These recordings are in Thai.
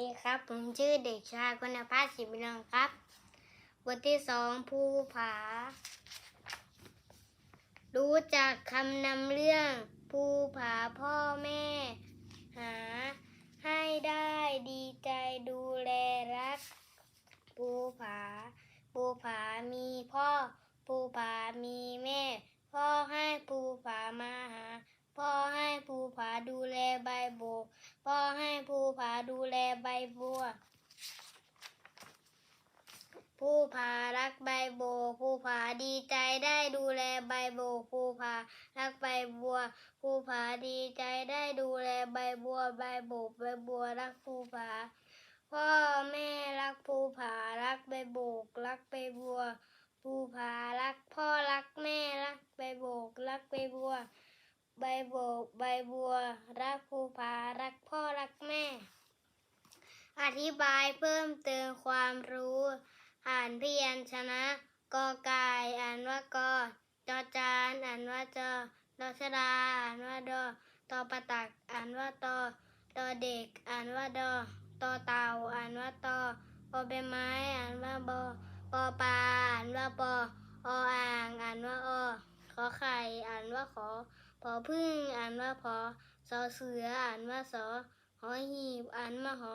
ดีครับ ผมชื่อเด็กชายคุณภาพศิบิลังครับ บทที่สองภูผา รู้จักคำนำเรื่อง ภูผาพ่อแม่ หา ให้ได้ดีใจดูแลรัก ภูผา ภูผามีพ่อ ภูผามีแม่ แลใบบัวภูผารักใบโบกภูผาดีใจได้ดูแลใบโบกภูผารักใบบัวภูผาดีใจได้ดูแลใบบัว ใบโบกใบบัวรักภูผาพ่อแม่รักภูผารักใบโบก รักใบบัวภูผารักพ่อรักแม่รักใบโบก รักใบบัว ใบโบก ใบบัว รักภูผารักพ่อรักแม่ ธิบายเพิ่มเติมความรู้ อ่านพยัญชนะกอไก่อ่านว่ากอจอจานอ่านว่าจอดอชดาอ่านว่าดอตอปตักอ่านว่าตอตอเด็กอ่านว่าดอตอเต่าอ่านว่าตอปอใบไม้อ่านว่าบอปอปลาอ่านว่าปอออ่างอ่านว่าอขอไข่อ่านว่าขอพอพึ่งอ่านว่าพอสอเสืออ่านว่าสอหอหีบอ่านว่าหอ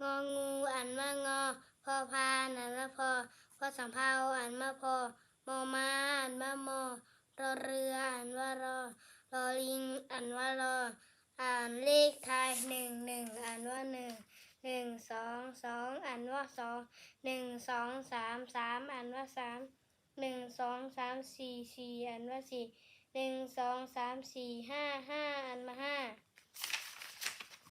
งองูอ่านว่างอ พอพานอ่านว่าพอ พอสำเภาอ่านว่าพอ มอม้าอ่านว่ามอ รอเรืออ่านว่ารอ รอลิงอ่านว่ารอ อ่านเลขไทายหนึ่งหนึ่งอ่านว่าหนึ่งหนึ่งสองสองอ่านว่าสองหนึ่งสองสามสามอ่านว่าสามหนึ่งสองสามสี่สี่อ่านว่าสี่หนึ่งสองสามสี่ห้าห้าอ่านมาห้า